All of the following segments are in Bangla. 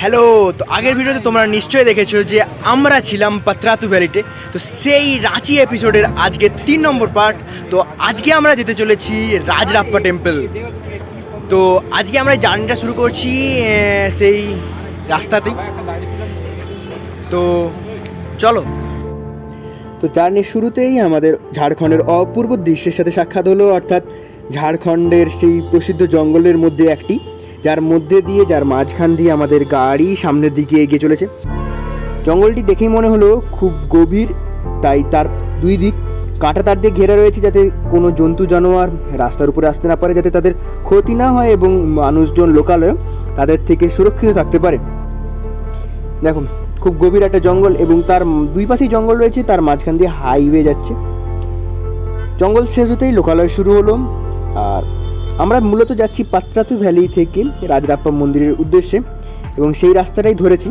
হ্যালো তো আগের ভিডিওতে তোমরা নিশ্চয়ই দেখেছ যে আমরা ছিলাম পাত্রাতু ভ্যালিতে। তো সেই রাঁচি এপিসোডের আজকে তিন নম্বর পার্ট তো আজকে আমরা যেতে চলেছি রাজরাপ্পা টেম্পল তো আজকে আমরা জার্নিটা শুরু করছি সেই রাস্তাতেই। তো চলো। তো জার্নির শুরুতেই আমাদের ঝাড়খণ্ডের অপূর্ব দৃশ্যের সাথে সাক্ষাৎ হলো, অর্থাৎ ঝাড়খণ্ডের সেই প্রসিদ্ধ জঙ্গলের মধ্যে একটি। যার মধ্যে দিয়ে, যার মাঝখান দিয়ে আমাদের গাড়ি সামনের দিকে এগিয়ে চলেছে। জঙ্গলটি দেখেই মনে হলো খুব গভীর, তাই তার দুই দিক কাঁটা তার দিয়ে ঘেরা রয়েছে যাতে কোনো জন্তু জানোয়ার রাস্তার উপরে আসতে না পারে, যাতে তাদের ক্ষতি না হয় এবং মানুষজন লোকালয় তাদের থেকে সুরক্ষিত থাকতে পারে। দেখুন, খুব গভীর একটা জঙ্গল এবং তার দুই পাশেই জঙ্গল রয়েছে, তার মাঝখান দিয়ে হাইওয়ে যাচ্ছে। জঙ্গল শেষ হতেই লোকালয় শুরু হলো, আর আমরা মূলত যাচ্ছি পাত্রাতু ভ্যালি থেকে রাজরাপ্পা মন্দিরের উদ্দেশ্যে এবং সেই রাস্তাটাই ধরেছি।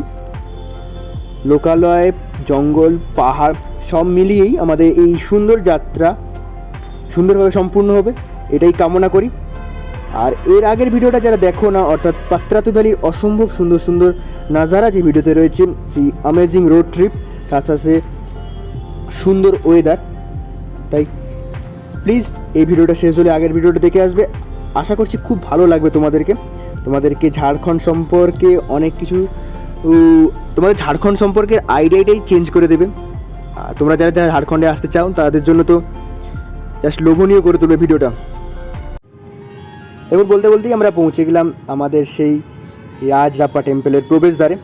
লোকালয়, জঙ্গল, পাহাড় সব মিলিয়েই আমাদের এই সুন্দর যাত্রা সুন্দরভাবে সম্পূর্ণ হবে, এটাই কামনা করি। আর এর আগের ভিডিওটা যারা দেখো না, অর্থাৎ পাত্রাতু ভ্যালির অসম্ভব সুন্দর সুন্দর নাজারা যে ভিডিওতে রয়েছে সেই অ্যামেজিং রোড ট্রিপ সাথে সাথে সুন্দর ওয়েদার তাই প্লিজ এই ভিডিওটা শেষ হলে আগের ভিডিওটা দেখে আসবে। আশা করছি খুব ভালো লাগবে তোমাদেরকে। তোমাদেরকে ঝাড়খণ্ড সম্পর্কে অনেক কিছু তোমাদের ঝাড়খণ্ড সম্পর্কের আইডিয়াটাই চেঞ্জ করে দেবে। তোমরা যারা যারা ঝাড়খণ্ডে আসতে চাও, তাদের জন্য তো জাস্ট লোভনীয় করে তুলবে ভিডিওটা। এবং বলতে বলতেই আমরা পৌঁছে গেলাম আমাদের সেই রাজরাপ্পা টেম্পলের প্রবেশদ্বারে।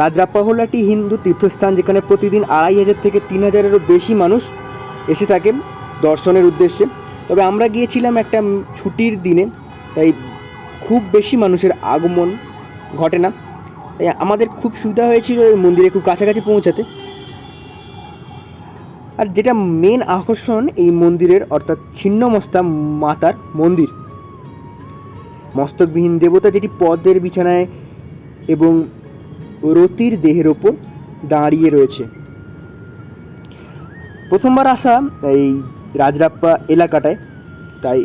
রাজরাপ্পা হলো একটি হিন্দু তীর্থস্থান যেখানে প্রতিদিন আড়াই হাজার থেকে তিন হাজারেরও বেশি মানুষ এসে থাকে দর্শনের উদ্দেশ্যে। তবে আমরা গিয়েছিলাম একটা ছুটির দিনে, তাই খুব বেশি মানুষের আগমন ঘটে না। তাই আমাদের খুব সুবিধা হয়েছিল এই মন্দিরে খুব কাছাকাছি পৌঁছাতে। আর যেটা মেন আকর্ষণ এই মন্দিরের, অর্থাৎ ছিন্নমস্তা মাতার মন্দির। মস্তকবিহীন দেবতা যেটি পদ্মের বিছানায় এবং রতির দেহের ওপর দাঁড়িয়ে রয়েছে। প্রথমবার আসা এই রাজরাপ্পা এলাকাটায়। তাই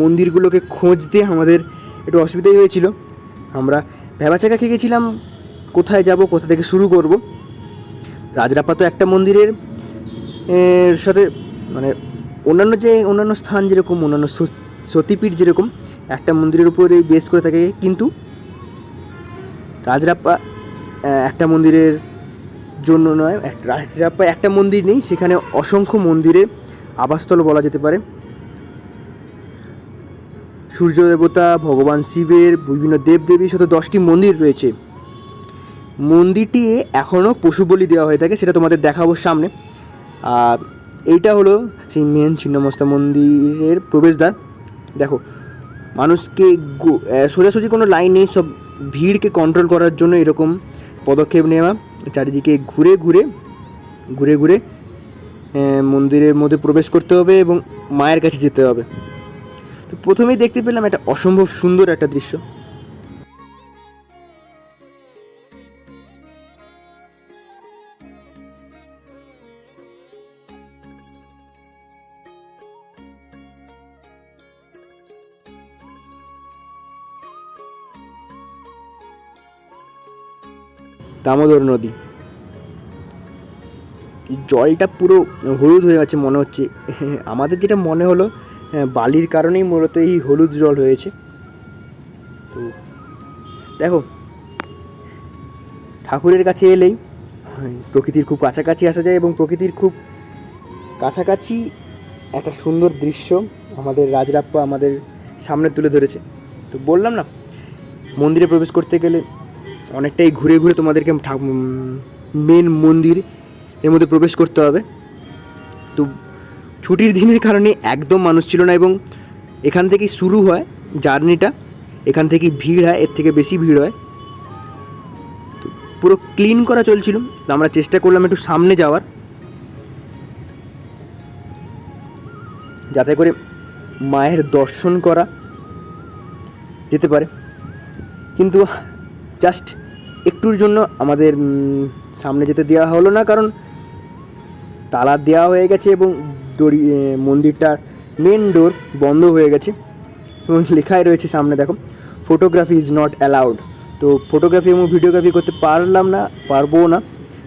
মন্দিরগুলোকে খুঁজতে আমাদের একটু অসুবিধাই হয়েছিল। আমরা ভেবাচাকা খেয়ে গেছিলাম, কোথায় যাব, কোথা থেকে শুরু করব। রাজরাপ্পা তো একটা মন্দিরের সাথে মানে অন্যান্য যে, অন্যান্য স্থান যেরকম, অন্যান্য সতীপীঠ যেরকম, একটা মন্দিরের উপরে বেস করে থাকে। কিন্তু রাজরাপ্পা একটা মন্দিরের জন্য নয় রাজরাপ্পা একটা মন্দির নেই, সেখানে অসংখ্য মন্দিরের আবাসস্থল বলা যেতে পারে। সূর্য দেবতা, ভগবান শিবের, বিভিন্ন দেবদেবীর সাথে দশটি মন্দির রয়েছে। মন্দিরটি এখনও পশু বলি দেওয়া হয়ে থাকে, সেটা তোমাদের দেখাবো সামনে। এইটা হলো সেই মেন ছিন্নমস্তা মন্দিরের প্রবেশদ্বার। দেখো, মানুষকে সোজাসুজি কোনো লাইন নেই, সব ভিড়কে কন্ট্রোল করার জন্য এরকম পদক্ষেপ নেওয়া। চারিদিকে ঘুরে ঘুরে ঘুরে ঘুরে মন্দিরের মধ্যে প্রবেশ করতে হবে এবং মায়ের কাছে যেতে হবে। তো প্রথমেই দেখতে পেলাম একটা অসম্ভব সুন্দর একটা দৃশ্য। দামোদর নদী। জলটা পুরো হলুদ হয়ে আছে মনে হচ্ছে। আমাদের যেটা মনে হলো হ্যাঁ, বালির কারণেই মূলত এই হলুদ জল হয়েছে। তো দেখো ঠাকুরের কাছে এলেই হ্যাঁ, প্রকৃতির খুব কাছাকাছি আসা যায় এবং প্রকৃতির খুব কাছাকাছি একটা সুন্দর দৃশ্য আমাদের রাজরাপ্পা আমাদের সামনে তুলে ধরেছে। তো বললাম না মন্দিরে প্রবেশ করতে গেলে অনেকটাই ঘুরে ঘুরে তোমাদেরকে মেন মন্দির এর মধ্যে প্রবেশ করতে হবে। তো ছুটির দিনের কারণে একদম মানুষ ছিল না এবং এখান থেকেই শুরু হয় জার্নিটা। এখান থেকেই ভিড় হয়, এর থেকে বেশি ভিড় হয়। তো পুরো ক্লিন করা চলছিল। তো আমরা চেষ্টা করলাম একটু সামনে যাওয়ার। যাতে করে মায়ের দর্শন করা যেতে পারে। কিন্তু জাস্ট একটুর জন্য আমাদের সামনে যেতে দেওয়া হলো না। কারণ তালা দেওয়া হয়ে গেছে এবং দড়ি মন্দিরটার মেন ডোর বন্ধ হয়ে গেছে। এবং লেখাই রয়েছে সামনে, দেখো ফটোগ্রাফি ইজ নট অ্যালাউড তো ফটোগ্রাফি এবং ভিডিওগ্রাফি করতে পারলাম না, পারব না।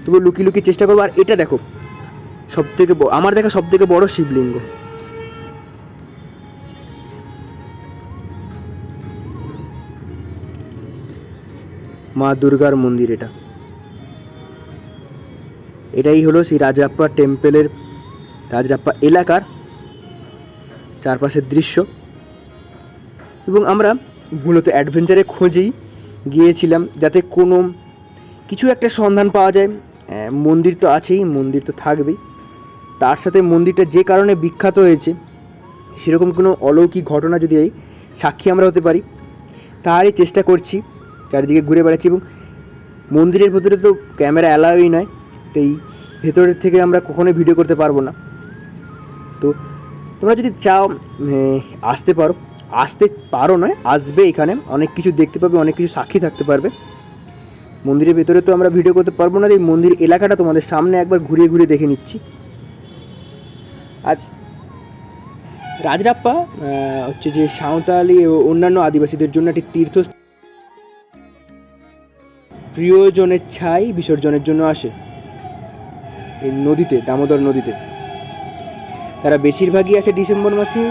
তবু লুকিয়ে লুকিয়ে চেষ্টা করব। আর এটা দেখো সব থেকে আমার দেখা সব থেকে বড় শিবলিঙ্গ। মা দুর্গার মন্দির এটা। এটাই হলো সেই রাজরাপ্পা টেম্পেলের, রাজরাপ্পা এলাকার চারপাশের দৃশ্য। এবং আমরা মূলত অ্যাডভেঞ্চারে খোঁজেই গিয়েছিলাম যাতে কোনো কিছু একটা সন্ধান পাওয়া যায়। মন্দির তো আছেই, মন্দির তো থাকবেই। তার সাথে মন্দিরটা যে কারণে বিখ্যাত হয়েছে, সেরকম কোনো অলৌকিক ঘটনা যদি এই সাক্ষী আমরা হতে পারি, তারই চেষ্টা করছি, চারিদিকে ঘুরে বেড়াচ্ছি এবং মন্দিরের ভেতরে তো ক্যামেরা অ্যালাউই নয়। এই ভেতরের থেকে আমরা কখনোই ভিডিও করতে পারব না। তো তোমরা যদি চাও আসতে পারো। আসতে পারো নয়, আসবে এখানে। অনেক কিছু দেখতে পাবে, অনেক কিছু সাক্ষী থাকতে পারবে। মন্দিরের ভেতরে তো আমরা ভিডিও করতে পারব না, এই মন্দির এলাকাটা তোমাদের সামনে একবার ঘুরিয়ে ঘুরিয়ে দেখে নিচ্ছি। আজ রাজরাপ্পা হচ্ছে যে সাঁওতালি ও অন্যান্য আদিবাসীদের জন্য একটি তীর্থ প্রিয়জনের ছাই বিসর্জনের জন্য আসে। এই নদীতে, দামোদর নদীতে। তারা বেশিরভাগই আসে ডিসেম্বর মাসে।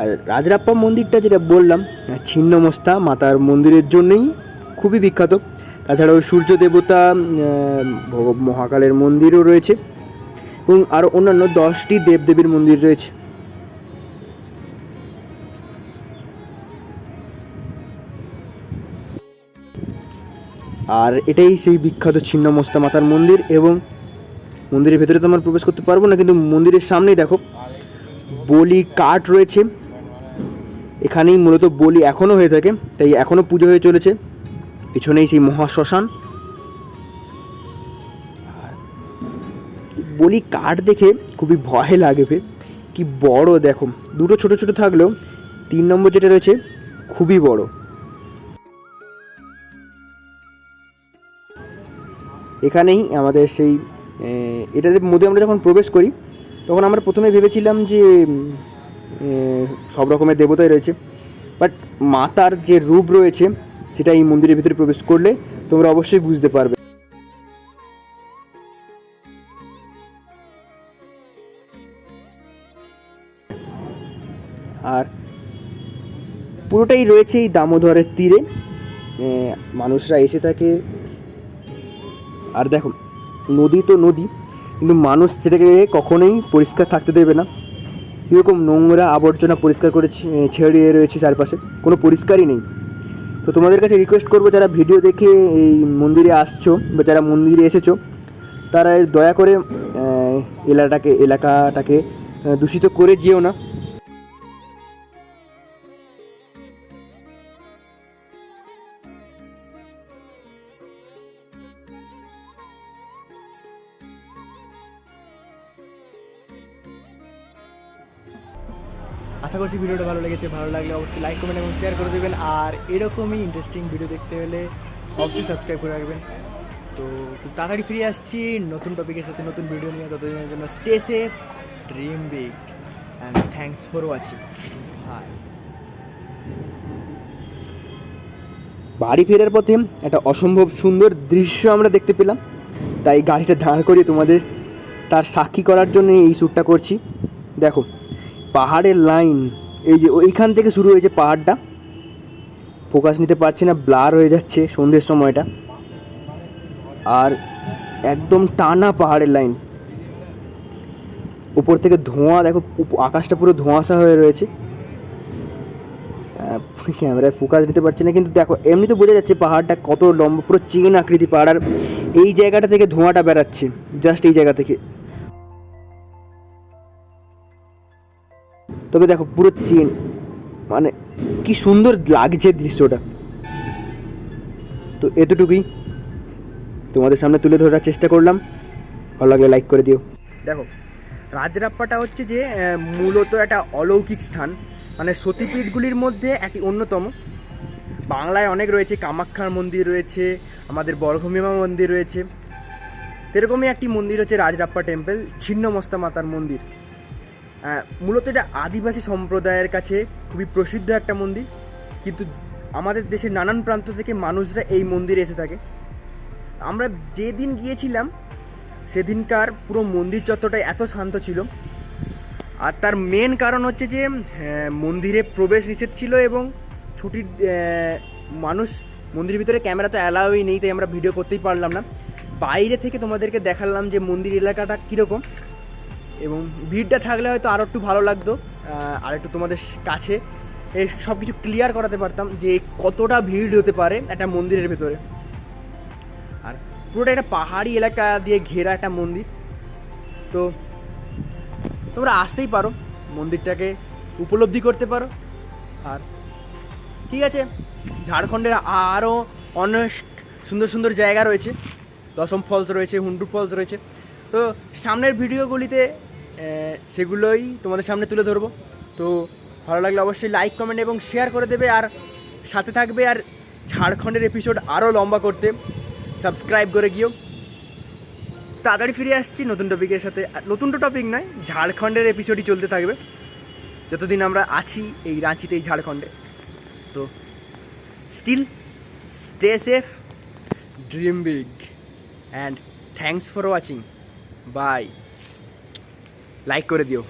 আর রাজরাপ্পা মন্দিরটা যেটা বললাম ছিন্নমস্তা মাতার মন্দিরের জন্যই খুবই বিখ্যাত। তাছাড়াও সূর্য দেবতা মহাকালের মন্দিরও রয়েছে। এবং আরও অন্যান্য দশটি দেবদেবীর মন্দির রয়েছে। আর এটাই সেই বিখ্যাত ছিন্নমস্তা মাতার মন্দির এবং মন্দিরের ভেতরে তো আমরা প্রবেশ করতে পারব না, কিন্তু মন্দিরের সামনেই দেখো বলি কাঠ রয়েছে। এখানেই মূলত বলি এখনও হয়ে থাকে, তাই এখনও পুজো হয়ে চলেছে। পিছনেই সেই মহা শ্মশান। বলি কাঠ দেখে খুবই ভয় লাগে ফের কি বড় দেখো, দুটো ছোট ছোট থাকলেও তিন নম্বর যেটা রয়েছে খুবই বড়। এখানেই আমাদের সেই এটাতে মধ্যে আমরা যখন প্রবেশ করি, তখন আমরা প্রথমে ভেবেছিলাম যে সব রকমের দেবতাই রয়েছে। বাট মাতার যে রূপ রয়েছে, সেটা এই মন্দিরের ভিতরে প্রবেশ করলে তোমরা অবশ্যই বুঝতে পারবে। আর পুরোটাই রয়েছে এই দামোদরের তীরে। মানুষরা এসে থাকে আর দেখো, নদী তো নদী, কিন্তু মানুষ সেটাকে কখনোই পরিষ্কার থাকতে দেবে না। কীরকম নোংরা আবর্জনা পরিষ্কার করে ছেড়িয়ে রয়েছে চারপাশে, কোনো পরিষ্কারই নেই। তো তোমাদের কাছে রিকোয়েস্ট করব, যারা ভিডিও দেখে এই মন্দিরে আসছো বা যারা মন্দিরে এসেছ, তারা দয়া করে এলাকাটাকে এলাকাটাকে দূষিত করে যেও না। করছি, ভিডিওটা ভালো লেগেছে, ভালো লাগলে অবশ্যই লাইক কমেন্ট এবং শেয়ার করে দেবেন। আর এরকমই ইন্টারেস্টিং ভিডিও দেখতে হলে অবশ্যই সাবস্ক্রাইব করে রাখবেন। তো খুব তাড়াতাড়ি ফিরে আসছি নতুন টপিকের সাথে, নতুন ভিডিও নিয়ে। ততদিনের জন্য stay safe dream big and thanks for watching hi বাড়ি ফেরার পথে একটা অসম্ভব সুন্দর দৃশ্য আমরা দেখতে পেলাম। তাই গাড়িটা দাঁড় করিয়ে তোমাদের তার সাক্ষী করার জন্য এই শ্যুটটা করছি। দেখো পাহাড়ের লাইন এই যে ওইখান থেকে শুরু হয়েছে পাহাড়টা। ফোকাস নিতে পারছি না ব্লার হয়ে যাচ্ছে সন্ধ্যের সময়টা। আর একদম টানা পাহাড়ের লাইন উপর থেকে ধোঁয়া, দেখো আকাশটা পুরো ধোঁয়াশা হয়ে রয়েছে। ক্যামেরায় ফোকাস নিতে পারছি না, কিন্তু দেখো, এমনি তো বোঝা যাচ্ছে পাহাড়টা কত লম্বা, পুরো চেন আকৃতি পাহাড়। আর এই জায়গাটা থেকে ধোঁয়াটা বেরাচ্ছে জাস্ট এই জায়গা থেকে। তবে দেখো পুরো চেন মানে কি সুন্দর লাগছে দৃশ্যটা। তো এতটুকুই তোমাদের সামনে তুলে ধরার চেষ্টা করলাম। ভালো লাগলে লাইক করে দিও। দেখো, রাজরাপ্পাটা হচ্ছে যে মূলত একটা অলৌকিক স্থান। মানে সতীপীঠগুলির মধ্যে একটি অন্যতম। বাংলায় অনেক রয়েছে, কামাখ্যার মন্দির রয়েছে, আমাদের বরঘমিমা মন্দির রয়েছে। সেরকমই একটি মন্দির হচ্ছে রাজরাপ্পা টেম্পল, ছিন্নমস্তা মাতার মন্দির। মূলত এটা আদিবাসী সম্প্রদায়ের কাছে খুবই প্রসিদ্ধ একটা মন্দির। কিন্তু আমাদের দেশের নানান প্রান্ত থেকে মানুষরা এই মন্দিরে এসে থাকে। আমরা যেদিন গিয়েছিলাম, সেদিনকার পুরো মন্দির চত্বরটা এত শান্ত ছিল। আর তার মেন কারণ হচ্ছে যে মন্দিরে প্রবেশ নিষেধ ছিল এবং ছুটির মানুষ মন্দিরের ভিতরে ক্যামেরা তো অ্যালাউই নেই, তাই আমরা ভিডিও করতেই পারলাম না। বাইরে থেকে তোমাদেরকে দেখালাম যে মন্দির এলাকাটা কীরকম। এবং ভিড়টা থাকলে হয়তো আরও একটু ভালো লাগতো আর একটু তোমাদের কাছে। এই সব কিছু ক্লিয়ার করাতে পারতাম যে কতটা ভিড় হতে পারে একটা মন্দিরের ভেতরে। আর পুরোটা একটা পাহাড়ি এলাকা দিয়ে ঘেরা একটা মন্দির। তো তোমরা আসতেই পারো, মন্দিরটাকে উপলব্ধি করতে পারো। আর ঠিক আছে, ঝাড়খণ্ডের আরও অনেক সুন্দর সুন্দর জায়গা রয়েছে। দশম ফলস রয়েছে, হুন্ডু ফলস রয়েছে। তো সামনের ভিডিওগুলিতে সেগুলোই তোমাদের সামনে তুলে ধরবো। তো ভালো লাগলে অবশ্যই লাইক কমেন্ট এবং শেয়ার করে দেবে আর সাথে থাকবে আর ঝাড়খণ্ডের এপিসোড আরও লম্বা করতে সাবস্ক্রাইব করে গিয়েও। তাড়াতাড়ি ফিরে আসছি নতুন টপিকের সাথে। নতুন তো টপিক নয়, ঝাড়খণ্ডের এপিসোডই চলতে থাকবে। যতদিন আমরা আছি এই রাঁচিতে, এই ঝাড়খণ্ডে। তো still stay safe dream big and thanks for watching bye like করে দিও